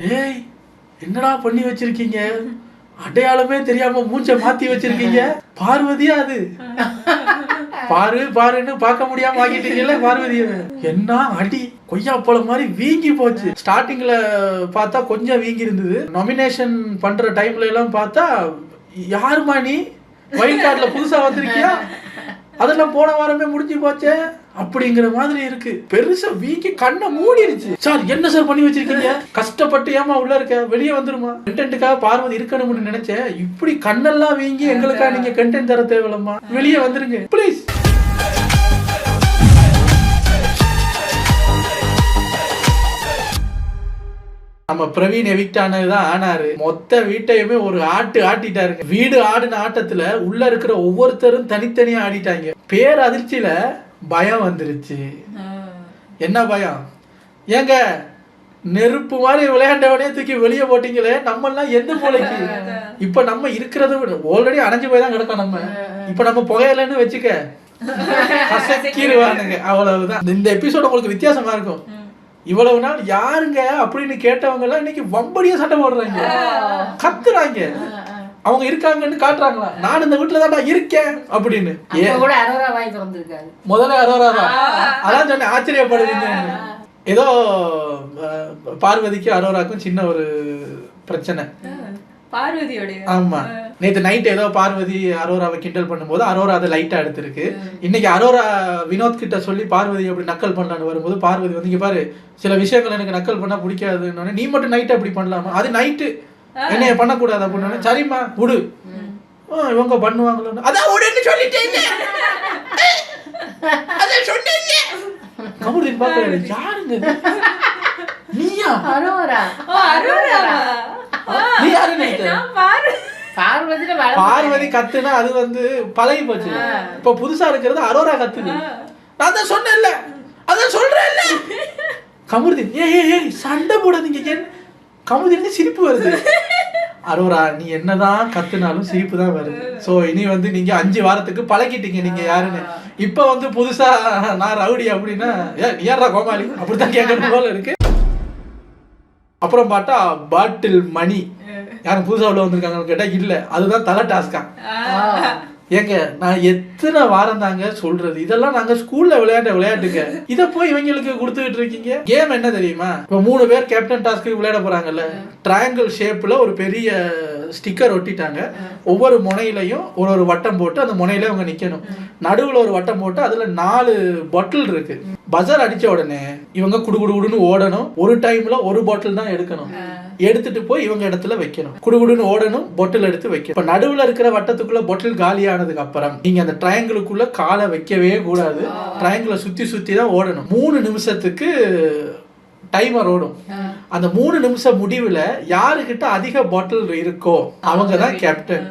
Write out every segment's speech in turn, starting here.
ஏய் என்னடா பண்ணி வச்சிருக்கீங்க? அடையாளமே தெரியாம மூஞ்ச மாத்தி வச்சிருக்கீங்க. பார்வதியா அது? பாரு பாருன்னு பார்க்க முடியாம ஆக்கிட்டீங்கல்ல பார்வதிய என்ன அடி கொய்யா போல மாதிரி வீங்கி போச்சு. ஸ்டார்டிங்ல பார்த்தா கொஞ்சம் வீங்கி இருந்தது. நாமினேஷன் பண்ற டைம்ல எல்லாம் பார்த்தா யாருமா நீ? வைல்ட் கார்டில் புதுசா வந்திருக்கியா? அதெல்லாம் போன வாரமே முடிஞ்சு போச்சே? அப்படிங்கிற மாதிரி இருக்கு. பெருசா வீக்கி கண்ணை மூடிருச்சு சார் என்ன சார் பண்ணி வச்சிருக்கீங்க? கஷ்டப்பட்டு ஏமா உள்ள இருக்க? வெளியே வந்துருமா? கண்டென்ட்டுக்காக பார்வதி இருக்கணும்னு நினைச்சேன். இப்படி கண்ணெல்லாம் வீங்கி எங்களுக்கா நீங்க கண்டென்ட் தர தேவையில்லம்மா. வெளியே வந்துருங்க. ப்ளீஸ் நம்ம பிரவீன் எவிக்ட் ஆனதுதான் ஆனாரு. மொத்த வீட்டையுமே ஒரு ஆட்டு ஆட்டிட்டாருங்க வீடு ஆடின ஆட்டத்துல உள்ள இருக்கிற ஒவ்வொருத்தரும் தனித்தனியா ஆடிட்டாங்க. பேர் அதிர்ச்சியில பயம் வந்துருச்சு. என்ன பயம்? ஏங்க நெருப்பு மாதிரி விளையாண்டவனே தூக்கி வெளியே போட்டீங்களே நம்ம எல்லாம் எந்த மூலைக்கு இப்ப நம்ம இருக்கிறது ஆல்ரெடி அணைஞ்சு போய் தான் கிடக்கோம் நம்ம. இப்ப நம்ம புகையலன்னு வச்சுக்க கசக்கிடுவானுங்க அவ்வளவுதான். இந்த எபிசோட் உங்களுக்கு வித்தியாசமா இருக்கும். இவ்வளவு நாள் யாருங்க அப்படின்னு கேட்டவங்க எல்லாம் இன்னைக்கு வம்படியா சண்டை போடுறாங்க. கத்துறாங்க. அவங்க இருக்காங்கன்னு காட்டுறாங்களா? நான் இந்த வீட்டுல தான்டா இருக்கேன் அப்படின்னு. முதல்ல அரோரா தான். அதான் சொன்னேன் ஆச்சரியப்படுவீங்க. ஏதோ பார்வதிக்கும் அரோராக்கும் சின்ன ஒரு பிரச்சனை. பார்வதியோடைய. ஆமா. நேத்து நைட் ஏதோ பார்வதி அரோராவை கிண்டல் பண்ணும்போது அரோரா அதை லைட்டா எடுத்திருக்கு. இன்னைக்கு அரோரா வினோத் கிட்ட சொல்லி பார்வதி அப்படி நக்கல் பண்ணலான்னு வரும்போது பார்வதி வந்து இங்க பாரு சில விஷயங்கள் எனக்கு நக்கல் பண்ணா பிடிக்காதுன்னு நீ மட்டும் நைட் அப்படி பண்ணலாமா? அது நைட்டு என்னைய பண்ணக்கூடாது அப்படின்னு சரிம்மா விடு. இவங்க பண்ணுவாங்களோ அதான் விடுன்னு சொல்லிட்டேன். அதான் சொன்னேன். கமுடின் பாக்குறாரு யாருங்க? நீயா? அரோரா. நீ யாரு பார்வதி கத்துனா அது வந்து பழகி போச்சு. இப்ப புதுசா இருக்கிறது அரோரா கத்துது. நான் தான் சொன்னேன்ல. அதான் சொல்றேன்ல. கமுருதி ஏய் ஏய் ஏய் சண்டை போடாதீங்க. ஏன் கமுருதி சிரிப்பு வருது. அரோரா நீ என்னதான் கத்துனாலும் சிரிப்பு தான் வருது. சோ இனி வந்து நீங்க அஞ்சு வாரத்துக்கு பழகிட்டீங்க நீங்க யாருன்னு. இப்ப வந்து புதுசா நான் ரவுடி அப்படின்னா ஏ யாரா கோமாளி? அப்படித்தான் கேட்கணும் போல இருக்கு. அப்புறம் பார்த்தா பாட்டில் மணி. யாரும் புதுசா உள்ள வந்திருக்காங்கன்னு கேட்டா இல்ல. அதுதான் தலை டாஸ்கா ஏங்க நான் எத்தனை வாரம் தாங்க சொல்றது? இதெல்லாம் நாங்க ஸ்கூல்ல விளையாண்ட விளையாட்டுங்க. இத போய் இவங்களுக்கு கொடுத்துக்கிட்டு இருக்கீங்க? கேம் என்ன தெரியுமா? இப்ப மூணு பேர் கேப்டன் டாஸ்க்கு விளையாட போறாங்கல்ல. ட்ரையாங்கிள் ஷேப்ல ஒரு பெரிய ஸ்டிக்கர் ஒட்டிட்டாங்க. ஒவ்வொரு முனையிலையும் ஒரு ஒரு வட்டம் போட்டு அந்த முனையில அவங்க நிக்கணும். நடுவுல ஒரு வட்டம் போட்டு அதுல நாலு பாட்டில் இருக்கு. பஜர் அடிச்ச உடனே இவங்க குடு குடு குடுன்னு ஓடணும். ஒரு டைம்ல ஒரு பாட்டில் தான் எடுக்கணும். எடுத்துட்டு போய் இவங்க இடத்துல வைக்கணும். குடுகுடுன்னு ஓடணும் பொட்டில் எடுத்து வைக்கணும். இப்ப நடுவுல இருக்கிற வட்டத்துக்குள்ள பொட்டில் காலியானதுக்கு அப்புறம் நீங்க அந்த ட்ரையாங்கிளுக்குள்ள காலை வைக்கவே கூடாது. ட்ரையாங்கிளை சுத்தி சுத்தி தான் ஓடணும். மூணு நிமிஷத்துக்கு டைமர் ஓடும். அந்த மூணு நிமிஷம் முடிவுல யாருக்கிட்ட அதிக பாட்டில் இருக்கோ அவங்க தான் கேப்டன்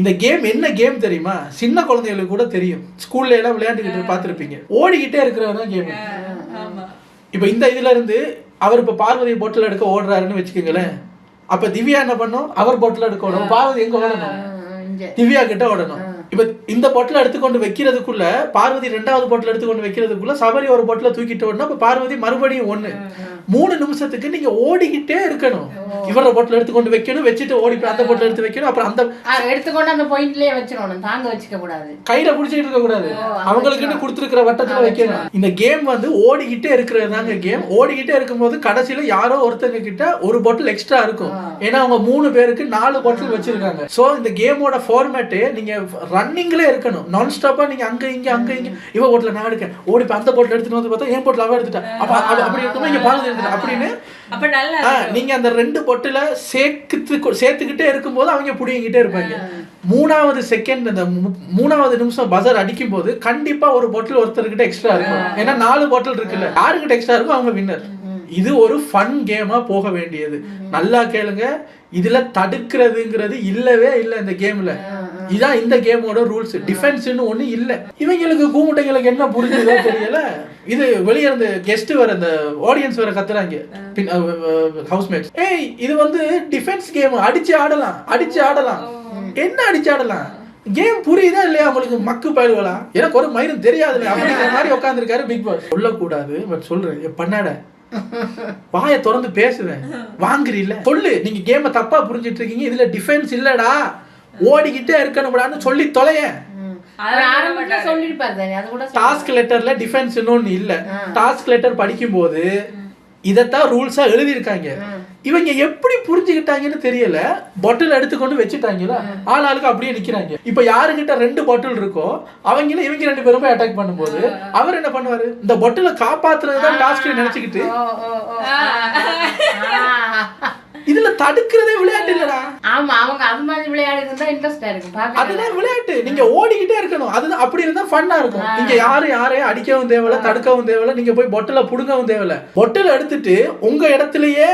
இந்த கேம் என்ன கேம் தெரியுமா? சின்ன குழந்தைகளுக்கு கூட தெரியும். ஸ்கூல்ல எல்லாம் விளையாண்டுக்கிட்டு பார்த்துருப்பீங்க. ஓடிக்கிட்டே இருக்கிறது தான் கேம் இப்போ இந்த இதுல இருந்து அவர் இப்ப பார்வதி பொட்டில் எடுக்க ஓடுறாருன்னு வச்சுக்கோங்களேன். அப்ப திவ்யா என்ன பண்ணும்? அவர் பொட்டில் எடுக்க ஓடணும். பார்வதி எங்க ஓடணும்? திவ்யா கிட்ட ஓடணும். இப்ப இந்த பொட்டில் எடுத்துக்கொண்டு வைக்கிறதுக்குள்ள பார்வதி ரெண்டாவது பொட்டில் எடுத்துக்கொண்டு வைக்கிறதுக்குள்ள சபரி ஒரு பொட்டில் தூக்கிட்டு அப்ப பார்வதி மறுபடியும் ஒண்ணு. மூணு நிமிஷத்துக்கு நீங்க ஓடிக்கிட்டே இருக்கணும். இவரோட பொட்டில் எடுத்துக்கொண்டு வைக்கணும் வச்சுட்டு ஓடி போய் அந்த பொட்டில் எடுத்து வைக்கணும். அப்புறம் அந்த எடுத்துக்கொண்டு அந்த பாயிண்ட்லயே வச்சிடணும். தாங்க வச்சுக்க கூடாது. கையில புடிச்சிட்டு இருக்க கூடாது. அவங்களுக்குன்னு கொடுத்துருக்கிற வட்டத்துல வைக்கணும். இந்த கேம் வந்து ஓடிக்கிட்டே இருக்கிறது தாங்க கேம் ஓடிக்கிட்டே இருக்கும்போது கடைசியில யாரோ ஒருத்தங்க கிட்ட ஒரு பாட்டில் எக்ஸ்ட்ரா இருக்கும். ஏன்னா அவங்க மூணு பேருக்கு நாலு பாட்டில் வச்சிருக்காங்க. சோ இந்த கேமோட ஃபார்மேட்டு நீங்க ரன்னிங்ல இருக்கணும். நான் ஸ்டாப்பா நீங்க அங்க இங்க அங்க இங்க. இவ போட்டில் நான் எடுக்கேன். ஓடி இப்ப அந்த போட்டில் எடுத்துட்டு வந்து பார்த்தா என் போட்டில் அவ எடுத்துட்டா. அப்ப அப்படி இருக்கும்போது இங்க பாருங்க எடுத்துட்டா அப்படின்னு அப்ப நல்லா ஆ, நீங்க அந்த ரெண்டு பொட்டுல சேர்த்து சேர்த்துக்கிட்டே இருக்கும்போது அவங்க புடிங்கிட்டே இருப்பாங்க. மூணாவது செகண்ட் அந்த மூணாவது நிமிஷம் பஜர் அடிக்கும் போது கண்டிப்பா ஒரு பாட்டில் ஒருத்தர்கிட்ட எக்ஸ்ட்ரா இருக்கும். ஏன்னா நாலு பாட்டில் இருக்குல்ல. யாருக்கிட்ட எக்ஸ்ட்ரா இருக்கோ அவங்க வின்னர் இது ஒரு ஃபன் கேமா போக வேண்டியது. நல்லா கேளுங்க. இதுல தடுக்கிறதுங்கிறது இல்லவே இல்ல இந்த கேம்ல இதான் இந்த கேமோட ரூல்ஸ் டிஃபென்ஸ்னு ஒண்ணு இல்ல. இவங்களுக்கு கூமுட்டைங்களுக்கு என்ன புரிஞ்சதோ தெரியல. இது வெளிய இருந்து கெஸ்ட் வர இந்த ஆடியன்ஸ் வர கத்துறாங்க. பின் ஹவுஸ்மேட்ஸ் ஏய் இது வந்து டிஃபென்ஸ் கேம் அடிச்சு ஆடலாம். அடிச்சு ஆடலாம். என்ன அடிச்சு ஆடலாம்? கேம் புரியுதா இல்லையா உங்களுக்கு மக்கு பயில்களா? எனக்கு ஒரு மயிரும் தெரியாதுல்ல. அப்படிங்கிற மாதிரி உட்காந்துருக்காரு பிக் பாஸ் சொல்லக்கூடாது பட் சொல்றேன். பண்ணாட வாயை திறந்து பேசுவேன். வாங்குறீல்ல? சொல்லு. நீங்க கேமை தப்பா புரிஞ்சிட்டு இருக்கீங்க இதுல டிஃபென்ஸ் இல்லடா. ஓடிக்கிட்டே இருக்கணும்டான்னு சொல்லி சொல்ல- டாஸ்க் லெட்டர்ல டிஃபென்ஸ் இன்னொன்னு இல்ல. டாஸ்க் லெட்டர் படிக்கும்போது இதைத்தான் ரூல்ஸா எழுதியிருக்காங்க. இவங்க எப்படி புரிஞ்சுக்கிட்டாங்கன்னு தெரியல. பாட்டில் எடுத்துக்கொண்டு வச்சுட்டாங்களா? ஆள் ஆளுக்கு அப்படியே நிக்கிறாங்க. இப்ப யாருகிட்ட ரெண்டு பாட்டில் இருக்கோ அவங்கள இவங்க ரெண்டு பேரும் போய் அட்டாக் பண்ணும்போது அவர் என்ன பண்ணுவாரு? இந்த பாட்டில காப்பாத்துறது தான் டாஸ்க் நினைச்சுக்கிட்டு. இதுல தடுக்கிறதே விளையாட்டு இல்லடா. ஆமா அவங்க அது மாதிரி விளையாடுறது தான் இன்ட்ரெஸ்டா இருக்கு. பாக்க அதுதான் விளையாட்டு. நீங்க ஓடிக்கிட்டே இருக்கணும். அதுதான் அப்படி இருந்தா ஃபன்னா இருக்கும். நீங்க யாரும் யாரையும் அடிக்கவும் தேவையில்ல தடுக்கவும் தேவையில்ல நீங்க போய் பொட்டில புடுங்கவும் தேவையில்ல. பொட்டில எடுத்துட்டு உங்க இடத்துலயே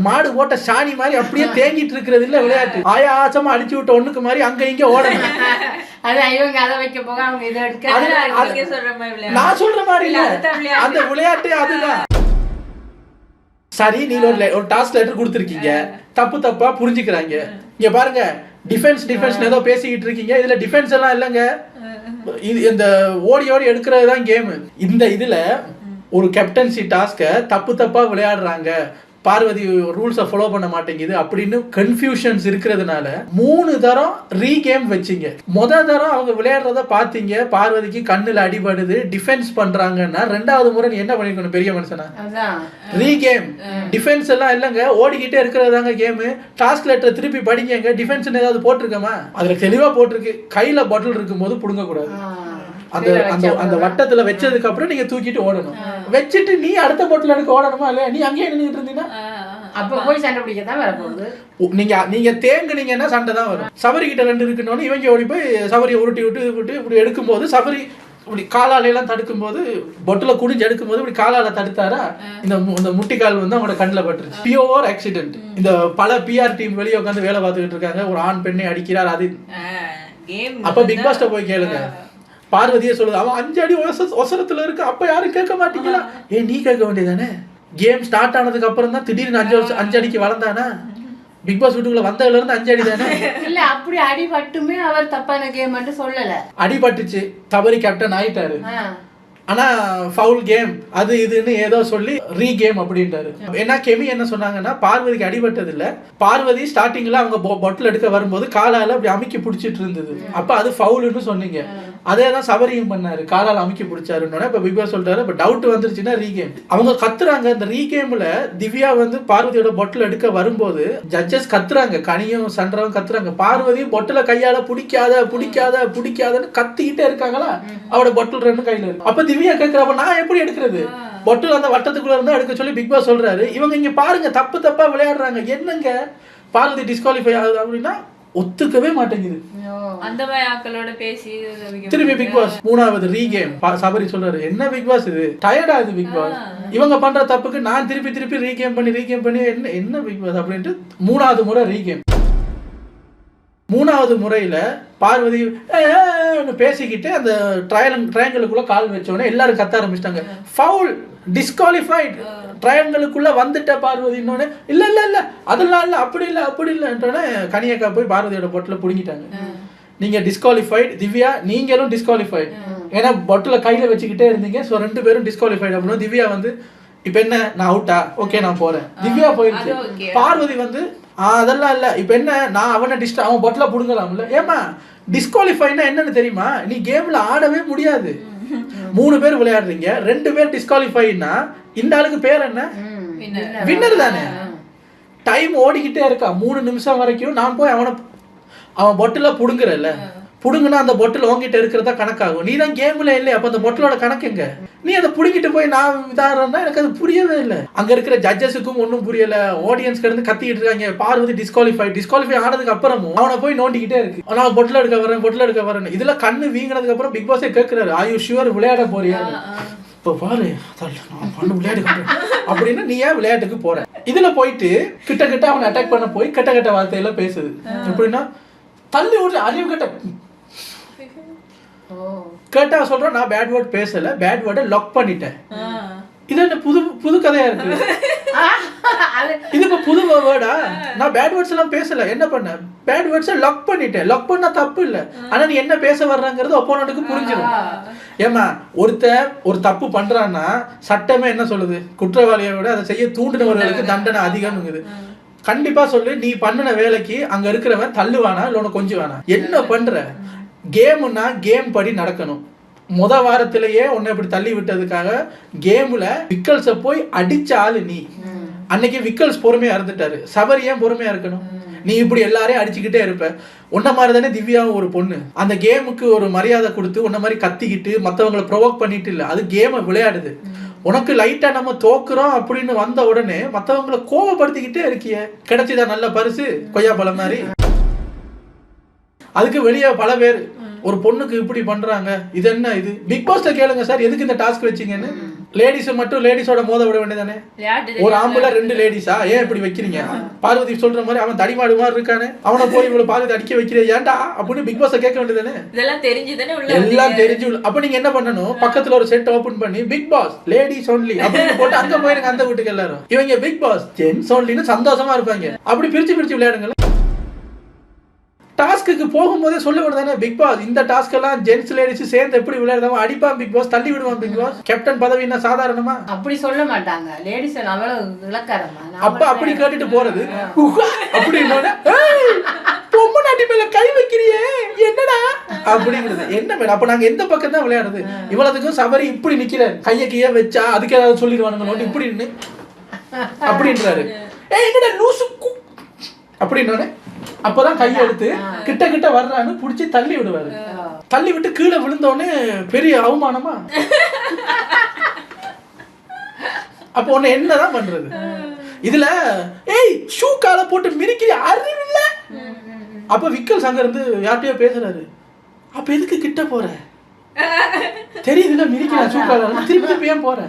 மாடு போட்ட சாணி மாதிரி அப்படியே தேங்கிட்டு இருக்கிறது இல்ல விளையாட்டு. ஆயாசமா அடிச்சு விட்ட ஒண்ணுக்கு மாதிரி அங்க இங்க ஓடணும். அதான் இவங்க அதை வைக்க போக அவங்க இதை எடுக்க அது- அதுதான் அது- நீங்க சொல்ற மாதிரி விளையாடு. நான் சொல்ற மாதிரி இல்ல. அந்த விளையாட்டே அதுதான். சரி நீங்க ஒரு ஒரு டாஸ்க் லெட்டர் கொடுத்துருக்கீங்க. தப்பு தப்பா புரிஞ்சுக்கிறாங்க. இங்க பாருங்க டிஃபென்ஸ் டிஃபென்ஸ் ஏதோ பேசிக்கிட்டு இருக்கீங்க. இதுல டிஃபென்ஸ் எல்லாம் இல்லைங்க. இது இந்த ஓடி ஓடி எடுக்கிறது தான் கேம் இந்த இதுல ஒரு கேப்டன்சி டாஸ்க்கை தப்பு தப்பா விளையாடுறாங்க. பார்வதி ரூல்ஸை ஃபாலோ பண்ண மாட்டேங்குது அப்படின்னு கன்ஃபியூஷன்ஸ் இருக்கிறதுனால மூணு தரம் ரீகேம் வச்சிங்க. முத தரம் அவங்க விளையாடுறத பார்த்தீங்க பார்வதிக்கு கண்ணுல அடிபடுது டிஃபென்ஸ் பண்றாங்கன்னா ரெண்டாவது முறை நீ என்ன பண்ணிருக்கணும் பெரிய மனுஷனா? ரீகேம் டிஃபென்ஸ் எல்லாம் இல்லைங்க. ஓடிக்கிட்டே இருக்கிறது தாங்க கேமு டாஸ்க் லெட்டர் திருப்பி படிக்கங்க டிஃபென்ஸ் ஏதாவது போட்டிருக்கமா? அதுல தெளிவா போட்டிருக்கு. கையில பாட்டில் இருக்கும்போது புடுங்க கூடாது ஆ. அந்த அந்த அந்த வட்டத்துல வச்சதுக்கு அப்புறம் நீங்க தூக்கிட்டு ஓடணும். வச்சுட்டு நீ அடுத்த பாட்டில் எடுக்க ஓடணுமா இல்லையா நீ அங்கேயே நின்றுட்டு இருந்தீங்கன்னா. அப்ப போய் சண்டை பிடிக்க தான் வர போகுது நீங்க நீங்க தேங்குனீங்கன்னா சண்டை தான் வரும். சபரி கிட்ட ரெண்டு இருக்குன்னு இவங்க ஓடி போய் சபரியை உருட்டி விட்டு விட்டு இப்படி எடுக்கும்போது சபரி இப்படி காலால எல்லாம் தடுக்கும்போது பொட்டில் குடிஞ்சு எடுக்கும்போது இப்படி காலால தடுத்தாரா? இந்த இந்த முட்டிக்கால் வந்து அவங்களோட கண்ணில் பட்டுருச்சு. பியோர் ஆக்சிடென்ட் இந்த பல பிஆர் டீம் வெளியே உட்காந்து வேலை பார்த்துக்கிட்டு இருக்காங்க. ஒரு ஆண் பெண்ணை அடிக்கிறார் அது. அப்ப பிக் பாஸ்ட போய் கேளுங்க. பார்வதியே சொல்லுது அவன் அஞ்சு அடி ஒச ஒசரத்துல இருக்கு அப்ப யாரும் கேட்க மாட்டீங்களா? ஏ நீ கேட்க வேண்டியதானே கேம் ஸ்டார்ட் ஆனதுக்கு அப்புறம் தான் திடீர்னு அஞ்சு வருஷம் அஞ்சு அடிக்கு வளர்ந்தானா? பிக் பாஸ் வீட்டுக்குள்ள வந்ததுல இருந்து அஞ்சு அடி தானே இல்ல அப்படி அடிபட்டுமே அவர் தப்பான கேம் சொல்லல. அடிபட்டுச்சு. தவறி கேப்டன் ஆயிட்டாரு. ஆனா ஃபவுல் கேம் அது இதுன்னு ஏதோ சொல்லி ரீ கேம் அப்படின்ட்டாரு. ஏன்னா கெமி என்ன சொன்னாங்கன்னா பார்வதிக்கு அடிபட்டது இல்ல பார்வதி ஸ்டார்டிங்ல அவங்க பொட்டில் எடுக்க வரும்போது காலால அப்படி அமுக்கி பிடிச்சிட்டு இருந்தது. அப்ப அது ஃபவுல்னு சொன்னீங்க. அதே தான் சபரியும் பண்ணாரு. காலால அமுக்கி பிடிச்சாருன்னு இப்ப பிக் பாஸ் சொல்லிட்டாரு இப்ப டவுட் வந்துருச்சுன்னா ரீ கேம் அவங்க கத்துறாங்க. இந்த ரீ கேம்ல திவ்யா வந்து பார்வதியோட பொட்டில் எடுக்க வரும்போது ஜட்ஜஸ் கத்துறாங்க. கனியும் சண்டரும் கத்துறாங்க. பார்வதி பொட்டில கையால பிடிக்காத பிடிக்காத பிடிக்காதன்னு கத்திக்கிட்டே இருக்காங்களா? அவட பொட்டில் ரெண்டு கையில இருக்கு. அப்ப திவ்யா கேக்குறப்ப நான் எப்படி எடுக்கிறது? பொட்டில் அந்த வட்டத்துக்குள்ள இருந்தா எடுக்க சொல்லி பிக் பாஸ் சொல்றாரு. இவங்க இங்க பாருங்க தப்பு தப்பா விளையாடுறாங்க. என்னங்க? பார்வதி டிஸ்குவாலிஃபை ஆகுது அப்படின்னா ஒத்துக்கவே மாட்டேங்குது. அந்த மாதிரி பேசி திரும்பி பிக் பாஸ் மூணாவது ரீகேம் சபரி சொல்றாரு என்ன பிக் பாஸ் இது? டயர்டா இது பிக் பாஸ் இவங்க பண்ற தப்புக்கு நான் திருப்பி திருப்பி ரீகேம் பண்ணி ரீகேம் பண்ணி என்ன என்ன பிக் பாஸ் அப்படின்ட்டு மூணாவது முறை ரீகேம் மூணாவது முறையில பார்வதி "ஏய், ஏய்ன்னு பேசிக்கிட்டு அந்த ட்ரையல் ட்ரையாங்கலுக்குள்ள கால் வச்ச உடனே எல்லாரும் கத்த ஆரம்பிச்சிட்டாங்க. ஃபவுல் டிஸ்குவாலிஃபைட் ட்ரையாங்கலுக்குள்ள வந்துட்ட பார்வதி இன்னொன்னு இல்ல இல்ல இல்ல அதெல்லாம் இல்ல அப்படி இல்ல அப்படி இல்லைன்றோடனே கனியக்கா போய் பார்வதியோட பொட்டில் புடுங்கிட்டாங்க. நீங்க டிஸ்குவாலிஃபைட் திவ்யா நீங்களும் டிஸ்குவாலிஃபைட் ஏன்னா பொட்டில் கையில வச்சுக்கிட்டே இருந்தீங்க ஸோ ரெண்டு பேரும் டிஸ்குவாலிஃபைட் அப்படின்னு திவ்யா வந்து இப்போ என்ன நான் அவுட்டா ஓகே நான் போறேன். திவ்யா போயிருச்சு. பார்வதி வந்து "ஆ, அதெல்லாம் இல்ல. இப்போ என்ன? நான் அவனை டிஸ்ட் அவன் பொட்டில் புடுங்கலாம்ல. ஏமா டிஸ்குவாலிஃபைனா என்னன்னு தெரியுமா? நீ கேம்ல ஆடவே முடியாது. மூணு பேர் விளையாடுறீங்க. ரெண்டு பேர் டிஸ்குவாலிஃபைனா இந்த ஆளுக்கு பேர் என்ன. வின்னர் தானே. டைம் ஓடிக்கிட்டே இருக்கா. மூணு நிமிஷம் வரைக்கும் நான் போய் அவனை அவன் பொட்டில் புடுங்குறல்ல புடுங்குனா அந்த பொட்டில் உங்ககிட்ட இருக்கிறதா கணக்காகும். நீ தான் கேம்ல இல்லையா அப்போ அந்த பொட்டிலோட கணக்கு எங்க? நீ அதை புடுங்கிட்டு போய் நான் இதாகிறேன்னா எனக்கு அது புரியவே இல்லை. அங்க இருக்கிற ஜட்ஜஸுக்கும் ஒன்றும் புரியல. ஆடியன்ஸ்க்கு இருந்து கத்திக்கிட்டு இருக்காங்க. பார்வதி டிஸ்குவாலிஃபை டிஸ்குவாலிஃபை ஆனதுக்கு அப்புறமும் அவனை போய் நோண்டிக்கிட்டே இருக்கு. நான் பொட்டில் எடுக்க வரேன் பொட்டில் எடுக்க வரேன் இதுல கண்ணு வீங்கினதுக்கு அப்புறம் பிக் பாஸே கேட்கிறாரு ஆயு ஷுவர் விளையாட போறியா? இப்போ பாரு நான் பண்ண விளையாட்டு. அப்படின்னு நீ ஏன் விளையாட்டுக்கு போற? இதுல போயிட்டு கிட்ட கிட்ட அவனை அட்டாக் பண்ண போய் கெட்ட கெட்ட வார்த்தையில பேசுது. எப்படின்னா தள்ளி விட்டு அறிவு கட்ட கேட்டா சொல்றேன் நான் பேட் வேர்ட் பேசல பேட் வேர்டை லாக் பண்ணிட்டேன். இது என்ன புது புது கதையா இருக்கு? இது இப்ப புது வேர்டா நான் பேட் வேர்ட்ஸ் எல்லாம் பேசல என்ன பண்ண? பேட் வேர்ட்ஸை லாக் பண்ணிட்டேன். லாக் பண்ணா தப்பு இல்ல. ஆனா நீ என்ன பேச வர்றங்கிறது ஒப்போனட்டுக்கு புரிஞ்சிடும் ஏமா ஒருத்தன் ஒரு தப்பு பண்றான்னா சட்டமே என்ன சொல்லுது? குற்றவாளியை விட அதை செய்ய தூண்டினவர்களுக்கு தண்டனை. அதிகம்ங்குது. கண்டிப்பா சொல்லு நீ பண்ணின வேலைக்கு அங்க இருக்கிறவன் தள்ளுவானா இல்ல உனக்கு கொஞ்சம் வேணா என்ன பண்ற? கேம்னா கேம் படி நடக்கணும். முத வாரத்திலேயே உன்னை இப்படி தள்ளி விட்டதுக்காக கேம்ல விக்கல்ஸ போய் அடிச்ச ஆளு நீ. அன்னைக்கு விக்கல்ஸ் பொறுமையா இருந்துட்டாரு சபரி ஏன் பொறுமையா இருக்கணும்? நீ இப்படி எல்லாரையும் அடிச்சுக்கிட்டே இருப்ப. உன்ன மாதிரி தானே திவ்யாவும் ஒரு பொண்ணு. அந்த கேமுக்கு ஒரு மரியாதை கொடுத்து உன்ன மாதிரி கத்திக்கிட்டு மத்தவங்களை ப்ரொவோக் பண்ணிட்டு இல்ல. அது கேமை விளையாடுது. உனக்கு லைட்டா நம்ம தோக்குறோம் அப்படின்னு வந்த உடனே மத்தவங்களை கோவப்படுத்திக்கிட்டே இருக்கியே. கிடைச்சதா நல்ல பரிசு? கொய்யா பழம் மாதிரி. அதுக்கு வெளியே பல பேர் ஒரு பொண்ணுக்கு இப்படி பண்றாங்க இது என்ன இது? பிக் பாஸ்ல கேளுங்க சார் எதுக்கு இந்த டாஸ்க் வச்சீங்கன்னு? லேடிஸ் மட்டும் லேடிஸோட மோத விட வேண்டியதானே ஒரு ஆம்பளை ரெண்டு லேடிஸா ஏன் இப்படி வைக்கிறீங்க? பார்வதி சொல்ற மாதிரி அவன் தடிமாடு மாதிரி இருக்கானே? அவனை போய் இவ்வளவு பார்வதி அடிக்க வைக்கிற ஏன்டா? அப்படின்னு பிக் பாஸ் கேட்க வேண்டியதானே இதெல்லாம் தெரிஞ்சுதானே உள்ள எல்லாம் தெரிஞ்சு அப்ப நீங்க என்ன பண்ணணும்? பக்கத்துல ஒரு செட் ஓபன் பண்ணி பிக் பாஸ் லேடிஸ் ஒன்லி அப்படின்னு போட்டு அங்க போயிருங்க அந்த வீட்டுக்கு எல்லாரும். இவங்க பிக் பாஸ் ஜென்ஸ் ஒன்லின்னு சந்தோஷமா இருப்பாங்க. அப்படி பிரிச்சு பிரிச்சு விளையாடுங்களேன் டாஸ்க்கு போகும்போதே சொல்ல வேண்டியதானே பிக் பாஸ்? இந்த டாஸ்க் எல்லாம் ஜென்ஸ் லேடிஸ் சேர்ந்து எப்படி விளையாடுதாமோ அடிப்பான் பிக் பாஸ் தள்ளி விடுவான் பிக் பாஸ். கேப்டன் பதவின்னா சாதாரணமா? அப்படி சொல்ல மாட்டாங்க. லேடிஸ் அவ்வளவு இலக்காரமா அப்ப அப்படி கேட்டுட்டு போறது? உஹா, அப்படின்னோட "ஏய், பொம்மநாட்டி மேல கை வைக்கிறியே என்னடா? அப்படிங்கிறது. என்ன மேடம்? அப்ப நாங்க எந்த பக்கம் தான் விளையாடுறது இவ்வளவுக்கும் சபரி இப்படி நிக்கிற கைய கைய வச்சா அதுக்கு ஏதாவது சொல்லிடுவானுங்க இப்படி நின்னு. அப்படின்றாரு. ஏய் என்னடா லூசு அப்படின்னோடனே அப்பதான் எடுத்து கிட்ட கிட்ட வர்றான்னு புடிச்சு தள்ளி விடுவாரு. தள்ளி விட்டு கீழே விழுந்தோடனே பெரிய அவமானமா? அப்போ உன்னை என்னதான் பண்றது? இதுல ஏய் ஷூ கால போட்டு மிரிக்கிற அறிவில்ல? அப்ப விக்கல் சங்க இருந்து யார்கிட்டயோ பேசுறாரு. அப்ப எதுக்கு கிட்ட போற? தெரியுதுல மிரிக்கிறான் ஷூ கால திருப்பி திருப்பி ஏன் போற?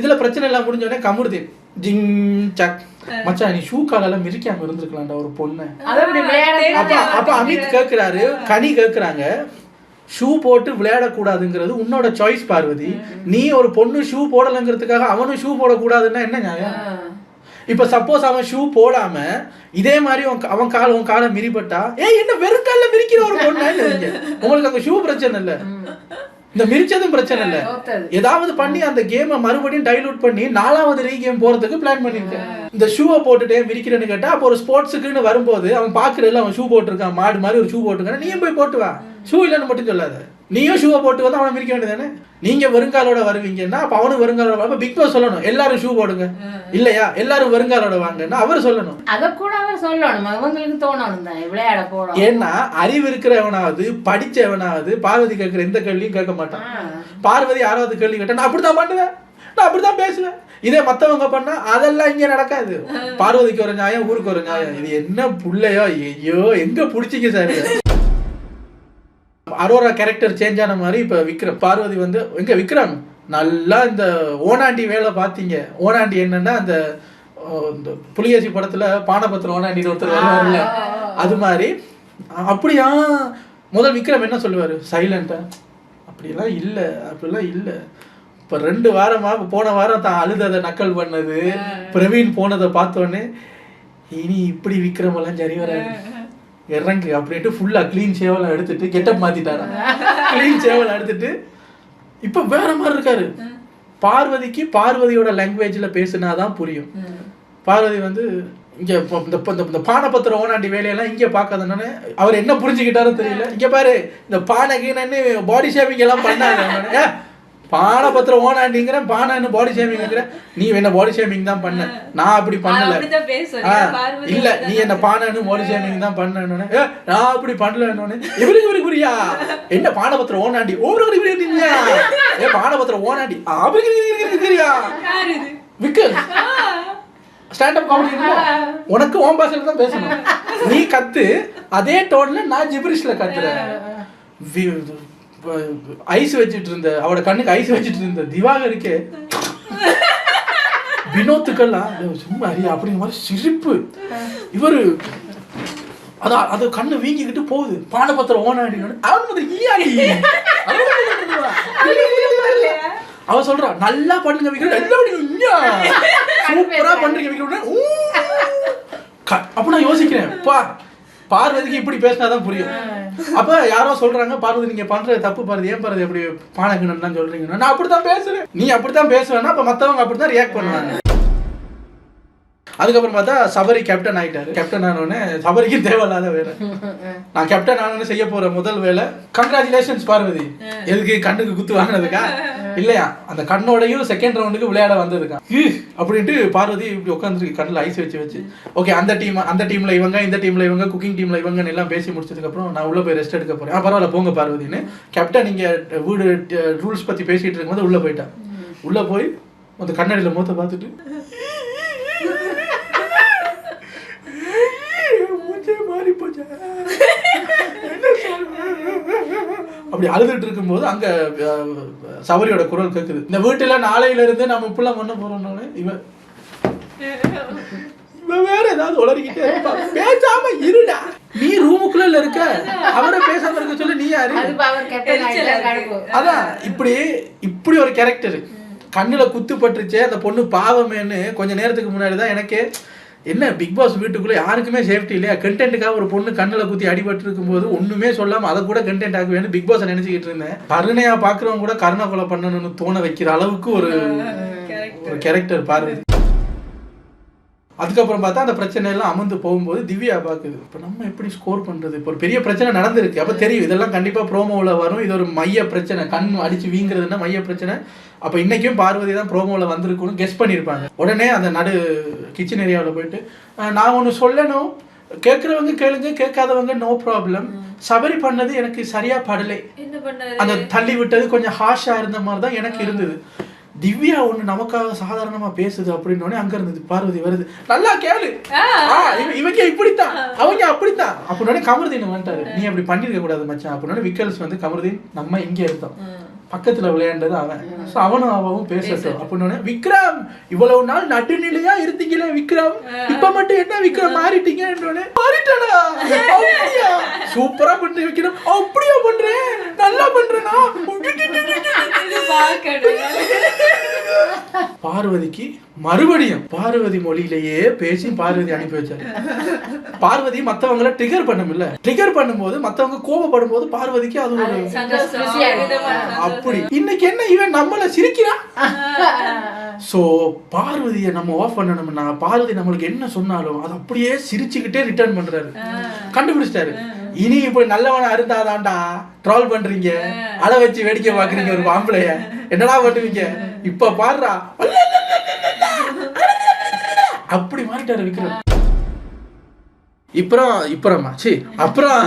இதுல பிரச்சனை எல்லாம் முடிஞ்ச உடனே கமுருதீன் ஜிங் சக் மச்சான் நீ ஷூ காலால மிரிக்காம இருந்திருக்கலாம்டா ஒரு பொண்ணு. அப்ப அப்ப அமித் கேக்குறாரு கனி கேக்குறாங்க ஷூ போட்டு விளையாடக்கூடாதுங்கிறது உன்னோட சாய்ஸ் பார்வதி. நீ ஒரு பொண்ணு ஷூ போடலைங்கிறதுக்காக அவனும் ஷூ போடக்கூடாதுன்னா என்ன நியாயம்? இப்ப சப்போஸ் அவன் ஷூ போடாம இதே மாதிரி அவன் கால் உன் காலை மிரிப்பட்டா ஏய் என்ன வெறும் கால்ல மிரிக்கிற ஒரு பொண்ணு இல்லைங்க உங்களுக்கு அங்க ஷூ பிரச்சனை இல்ல. இந்த மிரிச்சதும் பிரச்சனை இல்ல. ஏதாவது பண்ணி அந்த கேமை மறுபடியும் டைலூட் பண்ணி நாலாவது ரீ கேம் போறதுக்கு பிளான் பண்ணிருக்கேன். இந்த ஷூவை போட்டுட்டே மிரிக்கிறேன்னு கேட்டா அப்போ ஒரு ஸ்போர்ட்ஸுக்குன்னு வரும்போது அவன் பாக்குறதுல அவன் ஷூ போட்டிருக்கான் மாடு மாதிரி ஒரு ஷூ போட்டிருக்கான் நீயும் போய் போட்டு வா. ஷூ இல்லைன்னு மட்டும் சொல்லாத. நீயும் ஷூவை போட்டு வந்து அவனை மிரிக்க வேண்டியதானே நீங்க வருங்காலோட வருவீங்கன்னா அப்ப அவனும் வருங்காலோட அப்ப பிக் பாஸ் சொல்லணும். எல்லாரும் ஷூ போடுங்க. இல்லையா? எல்லாரும் வருங்காலோட வாங்கன்னா அவர் சொல்லணும். அத கூட அவர் சொல்லணும். அவங்களுக்கு தோணணும் தான். விளையாட போறோம். ஏன்னா அறிவு இருக்கிறவனாவது படிச்சவனாவது பார்வதி கேட்கிற எந்த கேள்வியும் கேட்க மாட்டான். பார்வதி ஆறாவது கேள்வி கேட்டா நான் அப்படிதான் பண்ணுவேன். நான் அப்படிதான் பேசுவேன். இதே மத்தவங்க பண்ணா அதெல்லாம் இங்க நடக்காது. பார்வதிக்கு ஒரு நியாயம் ஊருக்கு ஒரு நியாயம். இது என்ன புள்ளையோ ஐயோ எங்க புடிச்சிங்க சார் அரோரா கேரக்டர் சேஞ்ச் ஆன மாதிரி இப்ப விக்ரம் பார்வதி வந்து எங்க விக்ரம் நல்லா இந்த ஓனாண்டி வேலை பார்த்தீங்க. ஓனாண்டி என்னன்னா அந்த இந்த புலிகேசி படத்துல பானபத்திரம் ஓனாண்டின்னு ஒருத்தர் வருவார்ல. அது மாதிரி. அப்படியா? முதல் விக்ரம் என்ன சொல்லுவாரு? சைலண்டா அப்படிலாம் இல்ல அப்படிலாம் இல்ல. இப்ப ரெண்டு வாரமா போன வாரம் தான் அழுததை நக்கல் பண்ணது. பிரவீன் போனதை பார்த்தோன்னே இனி இப்படி விக்ரம் எல்லாம் சரி வராது. இறங்கு அப்படின்ட்டு ஃபுல்லா க்ளீன் சேவலை எடுத்துட்டு கெட்டப் மாத்திட்டாரா க்ளீன் சேவலை எடுத்துட்டு இப்ப வேற மாதிரி இருக்காரு. பார்வதிக்கு பார்வதியோட லாங்குவேஜ்ல பேசினாதான் புரியும். பார்வதி வந்து இங்க இந்த இந்த- பானபத்திரம் ஓனாண்டி வேலையெல்லாம் இங்க பார்க்காதனால அவர் என்ன புரிஞ்சுக்கிட்டாரும் தெரியல. இங்க பாரு இந்த பானை கீனன்னு பாடி ஷேவிங் எல்லாம் பண்ணாங்க. ஏ, பானபத்திரம் ஓனாண்டிங்கிற பானைன்னு பாடி ஷேவிங்கிற நீ என்ன பாடி ஷேவிங் தான் பண்ண. நான் அப்படி பண்ணல. இல்ல நீ என்ன பானன்னு பாடி ஷேவிங் தான் பண்ணனே ஏ நான் அப்படி பண்ணலன்னு. இவருக்கு இவருக்கு புரியா என்ன பானபத்திரம் ஓனாண்டி ஓவருக்கு இவருக்கு இல்லையா ஏ பானபத்திரம் ஓனாண்டி அவருக்கு தெரியா யார் இது? விக்கல் ஸ்டாண்ட் அப் காமெடி உனக்கு ஓம் பாஷையில தான் பேசணும். நீ கத்து அதே டோன்ல நான் ஜிப்ரிஷ்ல கத்துறேன். ஐஸ் வச்சுட்டு இருந்த அவட கண்ணுக்கு ஐஸ் வச்சுட்டு இருந்த திவாகருக்கே வினோத்துக்கெல்லாம் சும்மா அறியா அப்படிங்கிற மாதிரி சிரிப்பு. இவரு அதான் அது கண்ணு வீங்கிக்கிட்டு போகுது. பானபத்திரம் ஓனாடி அவன் வந்து அவ சொல்றா நல்லா பண்ணுங்க விக்ரம். நல்லா பண்ணுங்க சூப்பரா பண்றீங்க விக்ரம். ஊ, நான் யோசிக்கிறேன் பா பார்வதிக்கு இப்படி பேசினாதான் புரியும். அப்ப யாரோ சொல்றாங்க பார்வதி நீங்க பண்றது தப்பு பார்வதி. ஏன் பார்வதி எப்படி பானகணம்லாம் சொல்றீங்க நான் அப்படித்தான் பேசுறேன். நீ அப்படித்தான் பேசுவேன்னா அப்ப மத்தவங்க அப்படித்தான் ரியாக்ட் பண்ணுவாங்க. அதுக்கப்புறம் பார்த்தா சபரி கேப்டன் ஆயிட்டாரு. கேப்டன் ஆனோடனே சபரிக்கு தேவையில்லாத வேலை. நான் கேப்டன் ஆனோன்னு செய்ய போற முதல் வேலை கங்க்ராச்சுலேஷன்ஸ் பார்வதி. எதுக்கு கண்ணுக்கு குத்து வாங்கினதுக்கா? இல்லையா? அந்த கண்ணோடையும் செகண்ட் ரவுண்டுக்கு விளையாட வந்ததுக்கா? அப்படின்ட்டு பார்வதி இப்படி உட்காந்துருக்கு கண்ணில் ஐஸ் வச்சு வச்சு. ஓகே அந்த டீம் அந்த டீம்ல இவங்க இந்த டீம்ல இவங்க குக்கிங் டீம்ல இவங்க எல்லாம் பேசி முடிச்சதுக்கு அப்புறம் நான் உள்ள போய் ரெஸ்ட் எடுக்க போறேன். பரவாயில்ல போங்க பார்வதின்னு. கேப்டன் இங்க வீடு ரூல்ஸ் பத்தி பேசிட்டு இருக்கும்போது உள்ள போயிட்டான் உள்ள போய் அந்த கண்ணாடியில மூத்த பார்த்துட்டு மூஞ்சே மாறி போச்சே. என்ன சொல்ற? அப்படி அழுதுட்டு இருக்கும்போது அங்க அஹ், சபரியோட குரல் கேக்குது. இந்த வீட்டுல நாளையில இருந்து நம்ம இப்படிலாம் பண்ண போறோம்னாலே இவன் இவன் வேற ஏதாவது உளறிக்கிட்டே பேசாம இருடா. நீ ரூமுக்குள்ள இருக்க. அவரை பேசாம இருக்க சொல்லி நீ யாரு அது அவர் கேப்டன் ஆயிட்டாரு கடுப்பு அதான் இப்படி இப்படி ஒரு கேரக்டர் கண்ணுல குத்து பட்டுருச்சே அந்த பொண்ணு பாவமேன்னு கொஞ்ச நேரத்துக்கு முன்னாடி தான் எனக்கு என்ன பிக் பாஸ் வீட்டுக்குள்ள யாருக்குமே சேஃப்டி இல்லையா? கண்டென்ட்டுக்காக ஒரு பொண்ணு கண்ணுல குத்தி அடிபட்டு இருக்கும்போது ஒண்ணுமே சொல்லாம அதை கூட கண்டென்ட் ஆகுவேன்னு பிக் பாஸ் நினைச்சுக்கிட்டு இருந்தேன். கருணையா பாக்குறவங்க கூட கருணை கொலை பண்ணணும்னு தோண வைக்கிற அளவுக்கு ஒரு ஒரு கேரக்டர் பாரு. அதுக்கப்புறம் பார்த்தா அந்த பிரச்சனை எல்லாம் அமர்ந்து போகும்போது திவ்யா பாக்குது. இப்போ நம்ம எப்படி ஸ்கோர் பண்றது? இப்போ ஒரு பெரிய பிரச்சனை நடந்திருக்கு. அப்ப தெரியும். இதெல்லாம் கண்டிப்பா ப்ரோமோவில் வரும். இது ஒரு மைய பிரச்சனை. கண் அடிச்சு வீங்குறதுன்னா மைய பிரச்சனை. அப்ப இன்னைக்கும் பார்வதி தான் ப்ரோமோவில் வந்திருக்குன்னு கெஸ் பண்ணியிருப்பாங்க. உடனே அந்த நடு கிச்சன் ஏரியாவில் போயிட்டு "அஹ், நான் ஒன்று சொல்லணும். கேட்குறவங்க கேளுங்க கேட்காதவங்க நோ ப்ராப்ளம் சபரி பண்ணது எனக்கு சரியா படலை. அந்த தள்ளி விட்டது கொஞ்சம் ஹாஷா இருந்த மாதிரி தான் எனக்கு இருந்தது. திவ்யா ஒண்ணு நமக்காக சாதாரணமா பேசுது அப்படின்னு அங்க இருந்தது பார்வதி வருது. நல்லா கேளு. இவங்க இப்படித்தான். அவங்க அப்படித்தான். அப்படின்னு கமருதீன் வந்துட்டாரு. நீ அப்படி பண்ணிருக்க கூடாது மச்சான். அப்படின்னு விக்கல்ஸ் வந்து கமருதீன் நம்ம இங்க இருந்தோம். பக்கத்துல விளையாண்டது அவன். சோ அவனும் அவவும் பேசட்டும். அப்படின்னு விக்ரம் இவ்வளவு நாள் நடுநிலையா இருந்தீங்களே விக்ரம்? இப்ப மட்டும் என்ன விக்ரம் மாறிட்டீங்கன்னு மாறிட்டடா சூப்பரா பண்றேன் விக்ரம். அப்படியா பண்றேன்? நல்லா பண்றேனா? பார்வதிக்கு மறுபடியும் பார்வதி மொழியிலேயே பேசி பார்வதி அனுப்பி வச்சாரு. பார்வதி மத்தவங்கள ட்ரிகர் பண்ணும்ல. ட்ரிகர் பண்ணும்போது மத்தவங்க கோபப்படும் போது பார்வதிக்கு அது ஒரு. அப்படி. இன்னைக்கு என்ன இவன் நம்மள சிரிக்கிறான் சோ பார்வதியை நம்ம ஆஃப் பண்ணணும்னா பார்வதி நம்மளுக்கு என்ன சொன்னாலும் அது அப்படியே சிரிச்சுக்கிட்டே ரிட்டர்ன் பண்றாரு. கண்டுபிடிச்சிட்டாரு. இனி இப்படி நல்லவனா இருந்தாதான்டா ட்ரால் பண்றீங்க. அழ வச்சு வேடிக்கை பாக்குறீங்க ஒரு ஆம்பளைய என்னடா பண்ணுவீங்க? இப்ப பாடுறா அப்படி மாறிட்டாரு விக்ரம். இப்புறம் இப்புறமா சி அப்புறம்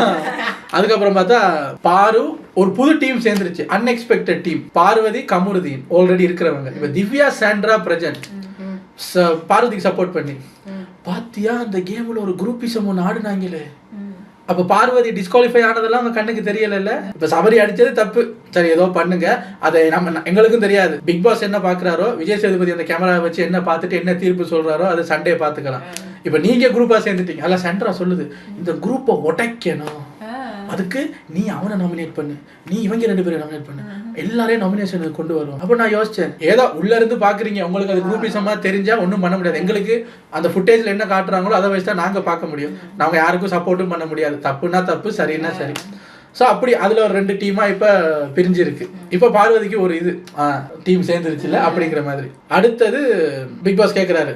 அதுக்கப்புறம் பார்த்தா பாரு ஒரு புது டீம் சேர்ந்துருச்சு. Unexpected team Parvathi Kamrudeen already இருக்கிறவங்க. இப்ப திவ்யா சாண்ட்ரா பிரஜன்ட் பார்வதிக்கு சப்போர்ட் பண்ணி. பாத்தியா அந்த கேம்ல ஒரு குரூப்பிசம் ஒன்று ஆடுனாங்களே. அப்ப பார்வதி டிஸ்குவாலிஃபை ஆனதெல்லாம் அவங்க கண்ணுக்கு தெரியல இப்ப சபரி அடிச்சது தப்பு. சரி ஏதோ பண்ணுங்க. அதை நம்ம எங்களுக்கும் தெரியாது. பிக் பாஸ் என்ன பாக்குறாரோ விஜய் சேதுபதி அந்த கேமரா வச்சு என்ன பார்த்துட்டு என்ன தீர்ப்பு சொல்றாரோ அது சண்டே பாத்துக்கலாம் இப்ப நீங்க குரூப்பா சேர்ந்துட்டீங்க. அல்ல சென்டரா சொல்லுது. இந்த குரூப்பை உடைக்கணும். அதுக்கு நீ அவனை நாமினேட் பண்ணு. நீ இவங்க ரெண்டு பேரும் நாமினேட் பண்ணு. எல்லாரையும் நாமினேஷனுக்கு கொண்டு வருவோம் அப்போ நான் யோசிச்சேன் ஏதோ உள்ள இருந்து பாக்குறீங்க உங்களுக்கு அது குரூப்பிசமா தெரிஞ்சா ஒன்றும் பண்ண முடியாது. எங்களுக்கு அந்த ஃபுட்டேஜ்ல என்ன காட்டுறாங்களோ அதை வச்சு தான் நாங்க பார்க்க முடியும். நாங்க யாருக்கும் சப்போர்ட்டும் பண்ண முடியாது. தப்புனா தப்பு சரின்னா சரி. ஸோ அப்படி அதில் ஒரு ரெண்டு டீமாக இப்போ பிரிஞ்சிருக்கு. இப்போ பார்வதிக்கு ஒரு இது. டீம் சேர்ந்துருச்சுல அப்படிங்கிற மாதிரி. அடுத்தது பிக் பாஸ் கேட்குறாரு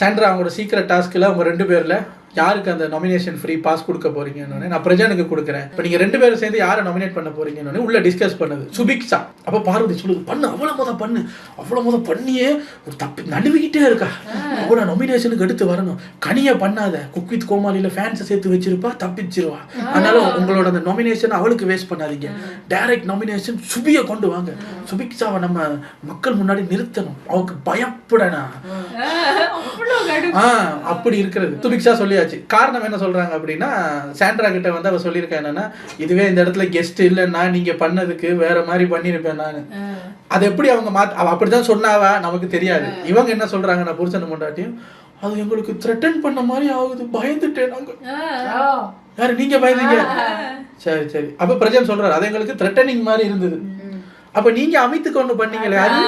சாண்ட்ரா அவங்களோட சீக்கிரம் டாஸ்க்கில் அவங்க ரெண்டு பேரில் யாருக்கு அந்த நாமினேஷன் ஃப்ரீ பாஸ் கொடுக்க போறீங்கன்னு நான் பிரஜனுக்கு கொடுக்குறேன். இப்போ நீங்க ரெண்டு பேரும் சேர்ந்து யாரை நாமினேட் பண்ண போறீங்கன்னு உள்ள டிஸ்கஸ் பண்ணுது. சுபிக்ஷா. அப்ப பார்வதி சொல்லுது பண்ணு அவ்வளவு முத பண்ணு. அவ்வளவு முத பண்ணியே ஒரு தப்பி நழுவிக்கிட்டே இருக்கா. அவளை நாமினேஷனுக்கு எடுத்து வரணும். கனியை பண்ணாத. குக் வித் கோமாளியில ஃபேன்ஸை சேர்த்து வச்சிருப்பா தப்பிச்சிருவா. அதனால உங்களோட அந்த நாமினேஷன் அவளுக்கு வேஸ்ட் பண்ணாதீங்க. டைரக்ட் நாமினேஷன் சுபியை கொண்டு வாங்க. சுபிக்ஷாவை நம்ம மக்கள் முன்னாடி நிறுத்தணும். அவளுக்கு பயப்படனா அப்படி இருக்கிறது. துபிக்ஷா சொல்லியாச்சு காரணம் என்ன சொல்றாங்க அப்படின்னா சாண்ட்ரா கிட்ட வந்து அவ சொல்லியிருக்கா என்னன்னா இதுவே இந்த இடத்துல கெஸ்ட் இல்லைன்னா நீங்க பண்ணதுக்கு வேற மாதிரி பண்ணிருப்பேன் நான். அது எப்படி அவங்க மாத்த அவ அப்படிதான் சொன்னாவா? நமக்கு தெரியாது. இவங்க என்ன சொல்றாங்க நான் புருஷன் முண்டாட்டியும் அது எங்களுக்கு த்ரெட்டன் பண்ண மாதிரி ஆகுது பயந்துட்டேன் நாங்க. ஓ யாரு நீங்க பயந்தீங்க? சரி சரி. அப்ப பிரஜன் சொல்றாரு அது எங்களுக்கு த்ரெட்டனிங் மாதிரி இருந்தது. அப்ப நீங்க அமித்துக்கு ஒண்ணு பண்ணீங்களே அது?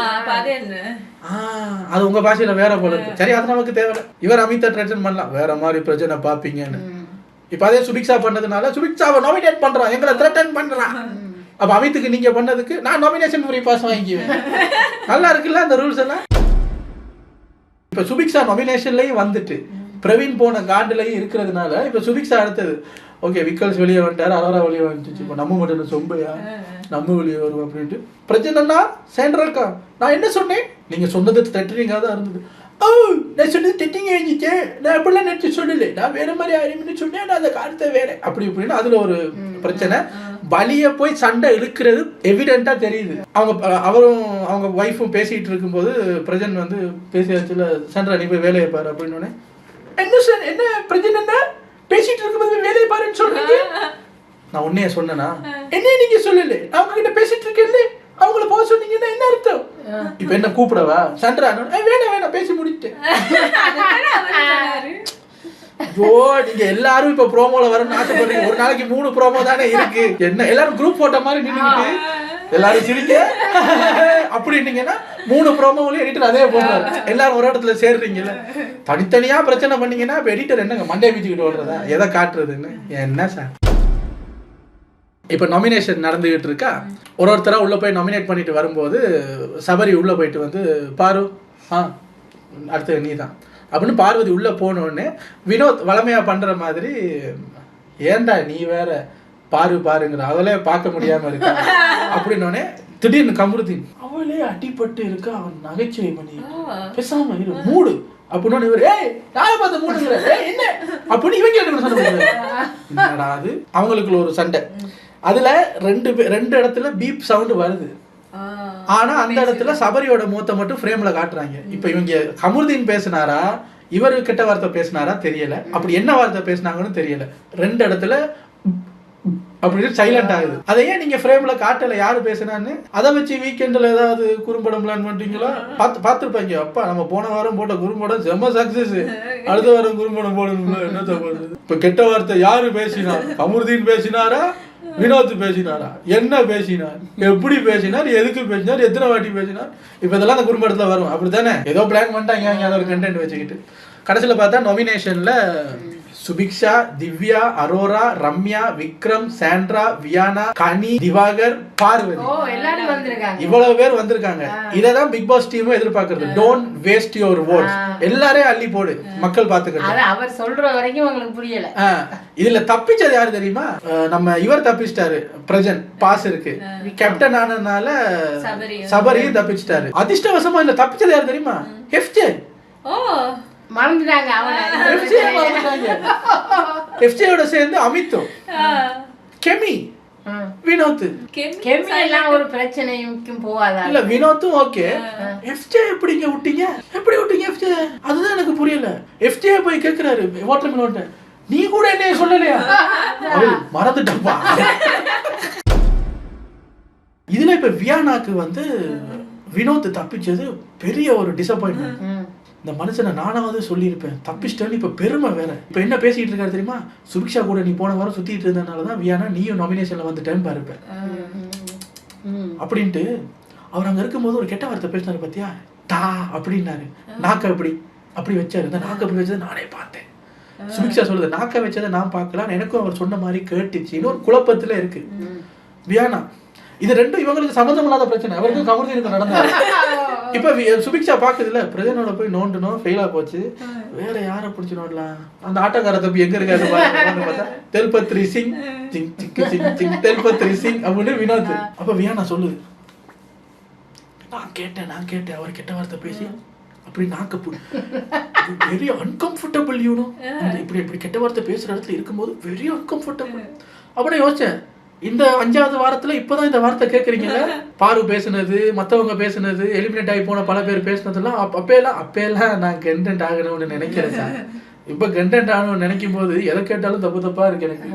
அது உங்க பாஷையில வேற போல இருக்கு. சரி அது நமக்கு தேவை இவர் அமித்தை ட்ரெட்டன் பண்ணலாம். வேற மாதிரி பிரச்சனை பாப்பீங்கன்னு இப்ப அதே சுபிக்ஷா பண்ணதுனால சுபிக்ஷாவை நாமினேட் பண்றான் எங்களை த்ரெட்டன் பண்றான். அப்ப அமித்துக்கு நீங்க பண்ணதுக்கு நான் நாமினேஷன் ஃப்ரீ பாஸ் வாங்கிக்குவேன். நல்லா இருக்குல்ல அந்த ரூல்ஸ் எல்லாம்? இப்ப சுபிக்ஷா நாமினேஷன்லயும் வந்துட்டு பிரவீன் போன காண்டுலயும் இருக்கிறதுனால இப்ப சுபிக்ஷா அடுத்தது. ஓகே விக்கல்ஸ் வெளியே வந்துட்டாரு அரோரா வெளியே வந்துச்சு. இப்போ நம்ம மட்டும் சொம்பையா? நம்ம வெளியே வருவோம் அப்படின்ட்டு. பிரச்சனைனா சேண்டரக்கா நான் என்ன சொன்னேன்? நீங்க சொன்னது த்ரெட்டனிங்காக தான் இருந்தது. ஓ நான் சொன்னது டெட்டிங் எழுதிச்சு நான் எப்படிலாம் நினைச்சு சொல்லல. நான் வேற மாதிரி ஆயிரும்னு சொன்னேன் நான் அந்த காலத்தை வேற. அப்படி இப்படின்னு அதுல ஒரு பிரச்சனை. வலிய போய் சண்டை இழுக்கிறது எவிடென்ட்டா தெரியுது. அவங்க அவரும் அவங்க ஒய்ஃபும் பேசிட்டு இருக்கும்போது பிரஜன் வந்து பேசியாச்சுல சண்டை நீ போய் வேலையை பாரு அப்படின்னு என்ன சார் என்ன பிரஜன் என்ன பேசிட்டு இருக்கும்போது வேலையை பாருன்னு சொல்றீங்க? நான் உன்னைய சொன்னேனா? என்ன நீங்க சொல்லல. அவங்க கிட்ட பேசிட்டு இருக்கேன் அவங்கள போக சொன்னீங்கன்னா என்ன அர்த்தம்? இப்ப என்ன கூப்பிடவா? சண்டரா வேணாம் வேணாம் பேசி முடிச்சுட்டு ஓ ஐயோ நீங்க எல்லாரும் இப்ப ப்ரோமோல வரணும்னு ஆசைப்படுறீங்க. ஒரு நாளைக்கு மூணு ப்ரோமோ தானே இருக்கு. என்ன எல்லாரும் குரூப் போட்ட மாதிரி நின்னுக்கிட்டு. எல்லாரும் சிரிக்க. அப்படின்னீங்கன்னா மூணு ப்ரோமோவிலையும் எடிட்டர் அதே போடுறாரு எல்லாரும் ஒரு இடத்துல சேர்றீங்கல்ல. தனித்தனியா பிரச்சனை பண்ணீங்கன்னா இப்ப எடிட்டர் என்னங்க மண்டே வீச்சுக்கிட்டு ஓடுறதா? எதை காட்டுறதுன்னு? என்ன சார் இப்போ நாமினேஷன் நடந்துகிட்டு இருக்கா? ஒரு ஒருத்தரா உள்ள போய் நாமினேட் பண்ணிட்டு வரும்போது சபரி உள்ள போயிட்டு வந்து பாரு ஆ அடுத்து நீ தான் அப்படின்னு பார்வதி உள்ள போன உடனே வினோத் வளமையா பண்ற மாதிரி ஏன்டா நீ வேற பாரு பாருங்கிற அவளே பார்க்க முடியாம இருக்கா? அப்படின்னோடனே திடீர்னு கமருதீன் அவளே அடிபட்டு இருக்கா அவன் நகைச்சுவை பண்ணி பேசாம இரு மூடு. அப்படின்னு இவர் ஏய் நான் பார்த்து மூடுங்கிற? என்ன? அப்படின்னு இவங்க என்ன சண்டை அது? அவங்களுக்குள்ள ஒரு சண்டை. அதுல ரெண்டு ரெண்டு இடத்துல பீப் சவுண்ட் வருது. ஆனா அந்த இடத்துல சபரியோட மூத்த மட்டும் ஃப்ரேம்ல காட்டுறாங்க. இப்ப இவங்க கமருதீன் பேசினாரா? இவர் கெட்ட வார்த்தை பேசினாரா? தெரியல. அப்படி என்ன வார்த்தை பேசினாங்கன்னு தெரியல. ரெண்டு இடத்துல அப்படின்னு சைலண்ட் ஆகுது. அதை ஏன் நீங்க ஃப்ரேம்ல காட்டல? யாரு பேசினான்னு? அதை வச்சு வீக்கெண்ட்ல ஏதாவது குறும்படம் பிளான் பண்றீங்களா? பார்த்து பார்த்துருப்பாங்க. அப்பா நம்ம போன வாரம் போட்ட குறும்படம் செம்ம சக்சஸ் அடுத்த வாரம் குறும்படம் போடணும்ல? என்னத்த பண்றது இப்ப கெட்ட வார்த்தை யாரு பேசினா? கமருதீன் பேசினாரா? வினோத் பேசினாரா? என்ன பேசினார்? எப்படி பேசினார்? எதுக்கு பேசினார்? எத்தனை வாட்டி பேசினார்? இப்ப இதெல்லாம் அந்த குறும்படத்துல வரும். அப்படித்தானே? ஏதோ பிளான் பண்ணிட்டாங்க. ஒரு கண்டென்ட் வச்சுக்கிட்டு. கடைசியில பார்த்தா நாமினேஷன்ல சுபிக்ஷா திவ்யா அரோரா ரம்யா விக்ரம் சாண்ட்ரா வியானா கனி திவாகர் பார்வதி. இவ்வளவு பேர் வந்திருக்காங்க. இததான் பிக் பாஸ் டீமும் எதிர்பார்க்கறது. டோன்ட் வேஸ்ட் யுவர் votes எல்லாரையும் அள்ளி போடு. மக்கள் பாத்துக்கிறது அவர் சொல்ற வரைக்கும் உங்களுக்கு புரியல. இதுல தப்பிச்சது யாரு தெரியுமா? நம்ம இவர் தப்பிச்சிட்டாரு. பிரஜன் பாஸ் இருக்கு. கேப்டன் ஆனதுனால சபரி. சபரியும் தப்பிச்சிட்டாரு. அதிர்ஷ்டவசமா இல்ல தப்பிச்சது யாரு தெரியுமா? எஃப்ஜே ஓ. மறந்துட்டாங்க எஃப்ஜேயோட சேர்ந்து அமித்தும். கெமி. வினோத் கெமி எல்லாம் ஒரு பிரச்சனையும் போகாதா? இல்ல வினோத்தும் ஓகே. எஃப்ஜே எப்படிங்க விட்டீங்க? எப்படி விட்டீங்க எஃப்ஜே அதுதான் எனக்கு புரியல. எஃப்ஜே போய் கேக்குறாரு வாட்டர் மிலோன்ட்ட நீ கூட என்னைய சொல்லலையா? மறந்துட்டப்பா. இதுல இப்ப வியானாக்கு வந்து வினோத் தப்பிச்சது பெரிய ஒரு டிசப்பாயின்மெண்ட். இந்த மனுஷனை நானாவது சொல்லியிருப்பேன். தப்பிச்சிட்டேன்னு இப்ப பெருமை வேற. இப்ப என்ன பேசிட்டு இருக்காரு தெரியுமா? சுபிக்ஷா கூட நீ போன வாரம் சுத்திட்டு இருந்தனால தான் வியானா நீயும் நாமினேஷன்ல வந்துட்டேன்னு பாருப்ப. ம். அப்படின்ட்டு அவர் அங்க இருக்கும்போது ஒரு கெட்ட வார்த்தை பேசினாரு பாத்தியா? டா அப்படின்னாரு. நாக்க அப்படி அப்படி வச்சாரு. இந்த நாக்க அப்படி வச்சதை நானே பார்த்தேன். சுபிக்ஷா சொல்லுது நாக்க வச்சதை நான் பார்க்கலாம் எனக்கும் அவர் சொன்ன மாதிரி கேட்டுச்சுன்னு ஒரு குழப்பத்துல இருக்கு. வியானா இது ரெண்டும் இவங்களுக்கு சம்மந்தம் இல்லாத பிரச்சனை. அவருக்கும் கமர்தீனுக்கு நடந்தாரு இப்ப சுபிக்ஷா பாக்குதுல பிரஜனோட போய் நோண்டணும் ஃபெயிலா போச்சு. வேற யாரை பிடிச்சு நோண்டலாம்? அந்த ஆட்டோக்கார தம்பி எங்க இருக்காரு பார்த்தா தெல்பத்ரி சிங் சிங் சிக்கு சிங் சிங் தெல்பத்ரி சிங் அப்படின்னு வினோத். அப்ப வியானா சொல்லுது நான் கேட்டேன் நான் கேட்டேன் அவர் கெட்ட வார்த்தை பேசி அப்படி நாக்க வெரி அன்கம்ஃபர்டபுள் யூனோ இப்படி இப்படி கெட்ட வார்த்தை பேசுற இடத்துல இருக்கும்போது வெரி அன்கம்ஃபர்டபுள் அப்படின்னு யோசிச்சேன் இந்த அஞ்சாவது வாரத்துல இப்பதான் இந்த வார்த்தை கேக்குறீங்கல்ல? பாரு பேசுனது மத்தவங்க பேசுனது எலிமினேட் ஆகி போன பல பேர் பேசுனதெல்லாம் அப்ப அப்பெல்லாம் அப்பெல்லாம் நான் கண்டென்ட் ஆகணும்னு நினைக்கிறேன் சார் இப்ப கண்டென்ட் ஆகணும்னு நினைக்கும் போது எதை கேட்டாலும் தப்பு தப்பா இருக்கு எனக்கு.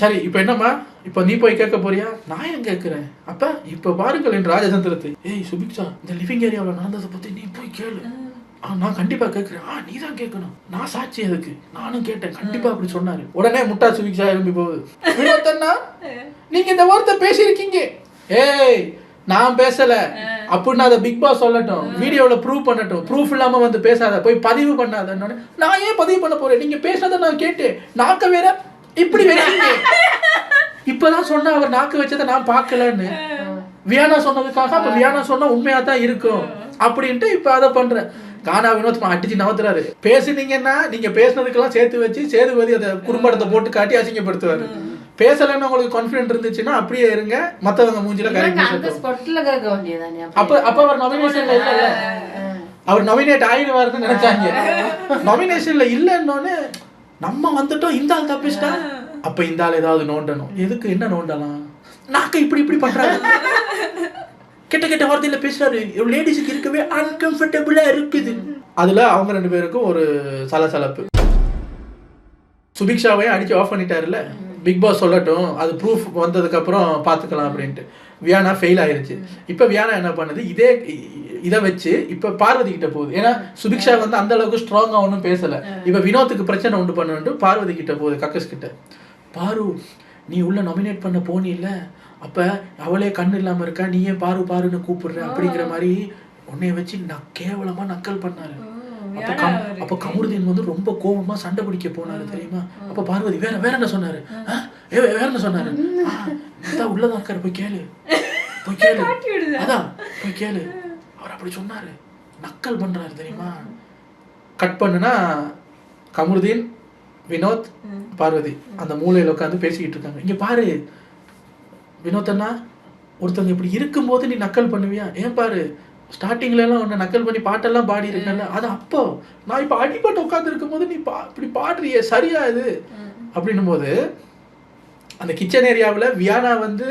சரி இப்ப என்னம்மா? இப்ப நீ போய் கேட்க போறியா? நான் ஏன் கேட்கிறேன்? அப்ப இப்ப பாருங்கள் என் ராஜதந்திரத்தை. ஏய் சுபிக்ஷா இந்த லிவிங் ஏரியாவில் நடந்ததை பத்தி நீ போய் கேளு. நான் கண்டிப்பா கேட்கிறேன் ஆ நீ தான் கேட்கணும் நான் சாட்சி அதுக்கு நானும் கேட்டேன். கண்டிப்பா அப்படி சொன்னாரு. உடனே முட்டா சுபிக்ஷா எழும்பி போகுது. வினோத் அண்ணா நீங்க இந்த வார்த்தை பேசியிருக்கீங்க. ஏய் நான் பேசல. அப்படின்னு அதை பிக் பாஸ் சொல்லட்டும். வீடியோல ப்ரூவ் பண்ணட்டும். ப்ரூஃப் இல்லாம வந்து பேசாத. போய் பதிவு பண்ணாத நான் ஏன் பதிவு பண்ண போறேன்? நீங்க பேசுனதை நான் கேட்டேன். நாக்க வேற இப்படி வைக்கிறீங்க இப்பதான் சொன்ன அவர் நாக்கு வச்சதை நான் பார்க்கலன்னு. வியானா சொன்னதுக்காக அப்ப வியானா சொன்னா உண்மையா தான் இருக்கும் அப்படின்ட்டு இப்ப அதை பண்றேன். கானா வினோத் அடிச்சு நவத்துறாரு. பேசுனீங்கன்னா நீங்க பேசுனதுக்கெல்லாம் சேர்த்து வச்சு சேதுபதி அதை குறும்படத்தை போட்டு காட்டி அசிங்கப்படுத்துவாரு. பேசலைன்னு உங்களுக்கு கான்ஃபிடென்ட் இருந்துச்சுன்னா அப்படியே இருங்க. மத்தவங்க மூஞ்சில கரெக்ட் அப்ப அப்ப அவர் நாமினேஷன்ல இல்ல அவர் நாமினேட் ஆயிடுவாருன்னு நினைச்சாங்க. நாமினேஷன்ல இல்லைன்னொன்னு நம்ம வந்துட்டோம் இந்த ஆள் தப்பிச்சிட்டா? அப்ப இந்த ஆள் ஏதாவது நோண்டணும். எதுக்கு என்ன நோண்டலாம்? நாக்க இப்படி இப்படி பண்றாரு கெட்ட கெட்ட வார்த்தையில பேசுறாரு. லேடிஸுக்கு இருக்கவே அன்கம்ஃபர்டபுளா இருக்குது. அதுல அவங்க ரெண்டு பேருக்கும் ஒரு சலசலப்பு. சுபிக்ஷாவை அடிச்சு ஆஃப் பண்ணிட்டாருல்ல? பிக் பாஸ் சொல்லட்டும் அது ப்ரூஃப் வந்ததுக்கு அப்புறம் பார்த்துக்கலாம் அப்படின்ட்டு. வியானா ஃபெயில் ஆயிருச்சு. இப்போ வியானா என்ன பண்ணுது? இதே இதை வச்சு இப்போ பார்வதி கிட்ட போகுது. ஏன்னா சுபிக்ஷா வந்து அந்த அளவுக்கு ஸ்ட்ராங்காக ஒன்றும் பேசலை. இப்போ வினோத்துக்கு பிரச்சனை உண்டு பண்ணுன்ட்டு பார்வதி கிட்ட போகுது கக்கஸ் கிட்ட. பாரு நீ உள்ள நாமினேட் பண்ண போனில்ல? அப்ப அவளே கண்ணு இல்லாம இருக்கா? நீ ஏன் பாரு பாருன்னு கூப்பிடுற அப்படிங்கிற மாதிரி உன்னைய வச்சு நான் கேவலமா நக்கல் பண்ணாரு. அப்ப கம் அப்ப கமருதீன் வந்து ரொம்ப கோவமா சண்டை பிடிக்க போனாரு தெரியுமா? அப்ப பார்வதி வேற வேற என்ன சொன்னாரு? வேற என்ன சொன்னாரு? உள்ளதான் இருக்காரு போய் கேளு. போய் கேளு. அதான் போய் கேளு. அவர் அப்படி சொன்னாரு. நக்கல் பண்றாரு தெரியுமா? கட் பண்ணுனா கமருதீன் வினோத் பார்வதி அந்த மூலையில உட்காந்து பேசிக்கிட்டு இருக்காங்க. இங்க பாரு வினோத் அண்ணா ஒருத்தவங்க இப்படி இருக்கும்போது நீ நக்கல் பண்ணுவியா? ஏன் பாரு ஸ்டார்டிங்ல எல்லாம் உன்னை நக்கல் பண்ணி பாட்டெல்லாம் பாடி இருக்கல அது அப்போ. நான் இப்ப அடிபட்டு உட்கார்ந்து இருக்கும்போது நீ பா இப்படி பாடுறியே சரியா இது? அப்படின்னும் போது அந்த கிச்சன் ஏரியாவுல வியானா வந்து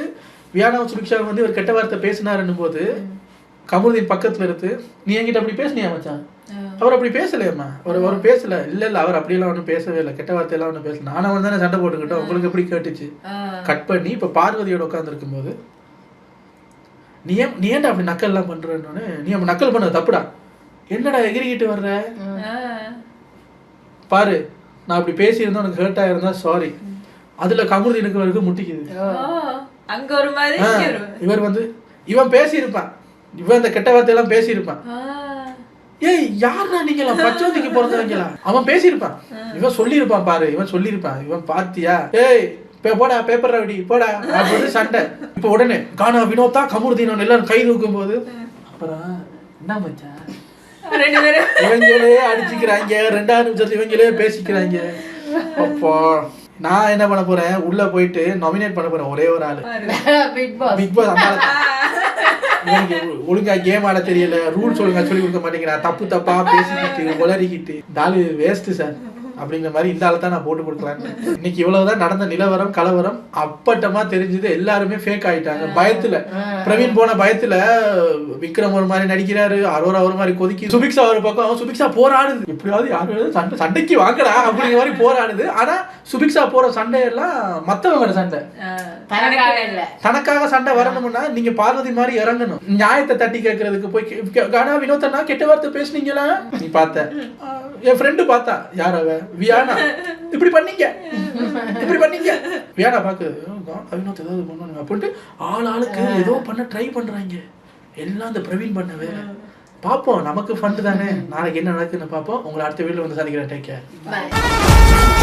வியானா சுபிக்ஷா வந்து ஒரு கெட்ட வார்த்தை பேசினாருன்னும் போது கமருதீன் பக்கத்துல இருந்து நீ என்கிட்ட அப்படி பேசுனியா மச்சான்? அவர் அப்படி பேசலையம்மா. அவர் அவர் பேசல. இல்ல இல்ல அவர் அப்படியெல்லாம் ஒன்றும் பேசவே இல்லை. கெட்ட வார்த்தையெல்லாம் ஒன்றும் பேசல. நானும் அவன் தானே சண்டை போட்டுக்கிட்டோம். உங்களுக்கு எப்படி கேட்டுச்சு? கட் பண்ணி இப்ப பார்வதியோட உட்காந்துருக்கும் போது நீ ஏன் நீ ஏன்டா அப்படி நக்கல்லாம் பண்றன்னு நீ அப்படி நக்கல் பண்ணது தப்புடா. என்னடா எகிரிக்கிட்டு வர்ற? பாரு நான் அப்படி பேசியிருந்தா உனக்கு ஹர்ட் ஆயிருந்தா சாரி அதுல கமருதீனுக்கு வரைக்கும் முட்டிக்குது. அங்க ஒரு மாதிரி ஒரு. இவர் வந்து இவன் பேசியிருப்பான். இவன் இந்த கெட்ட வார்த்தையெல்லாம் பேசியிருப்பான். ஏய் யாருடா நீங்களா பச்சோதிக்கு பிறந்தவங்களா அவன் பேசியிருப்பான். இவன் சொல்லியிருப்பான் பாரு இவன் சொல்லியிருப்பான். இவன் பாத்தியா? ஏய் பே- போடா பேப்பர் ரவுடி போடா அப்படின்னு சண்டை. இப்போ உடனே கானா வினோத்தா கமுருதீனன் எல்லாரும் கை தூக்கும் போது அப்புறம் என்ன பேரும். இவங்களே அடிச்சுக்கிறாங்க ரெண்டாவது நிமிஷத்துல இவங்களே பேசிக்கிறாங்க. அப்போ நான் என்ன பண்ண போறேன்? உள்ள போயிட்டு நாமினேட் பண்ண போறேன் ஒரே ஒரு ஆளு. பிக் பாஸ் பிக் பாஸ் ஒழுங்கா கேம் ஆட தெரியல ரூல்ஸ் ஒழுங்கா சொல்லி கொடுக்க மாட்டேங்கிறான் தப்பு தப்பா பேசிக்கிட்டு உளறிக்கிட்டு. தாலு வேஸ்ட் சார் அப்படிங்கிற மாதிரி இந்த ஆளை தான் நான் போட்டு கொடுக்கலான்னு இன்னைக்கு இவ்வளவுதான் நடந்த நிலவரம் கலவரம் அப்பட்டமா தெரிஞ்சது எல்லாருமே ஃபேக் ஆயிட்டாங்க. பயத்துல. பிரவீன் போன பயத்துல விக்ரம் ஒரு மாதிரி நடிக்கிறாரு அரோரா ஒரு மாதிரி கொதிக்கி சுபிக்ஷா ஒரு பக்கம் சுபிக்ஷா போராடுது. எப்படியாவது யாரும் சண்டை சண்டைக்கு வாங்கடா அப்படிங்கிற மாதிரி போராடுது. ஆனா சுபிக்ஷா போற சண்டையெல்லாம் மத்தவங்க சண்டை. தனக்காக சண்டை வரணும்னா நீங்க பார்வதி மாதிரி இறங்கணும். நியாயத்தை தட்டி கேட்கறதுக்கு போய் கானா வினோத்தனா கெட்ட வார்த்தை பேசுனீங்களா? நீ பார்த்த. என் ஃப்ரெண்டு பார்த்தா. யார் அவ வியானா இப்படி பண்ணீங்க. இப்படி பண்ணீங்க. வியானா பாக்குது "ஓ, கானா வினோத் ஏதாவது பண்ணணும். அப்படின்ட்டு ஆள் ஆளுக்கு ஏதோ பண்ண ட்ரை பண்றாங்க. எல்லாம் இந்த பிரவீன் பண்ண வேற பாப்போம் நமக்கு ஃபண்ட் தானே. நாளைக்கு என்ன நடக்குன்னு பாப்போம். உங்களை அடுத்த வீட்டுல வந்து சந்திக்கிறேன். Take care.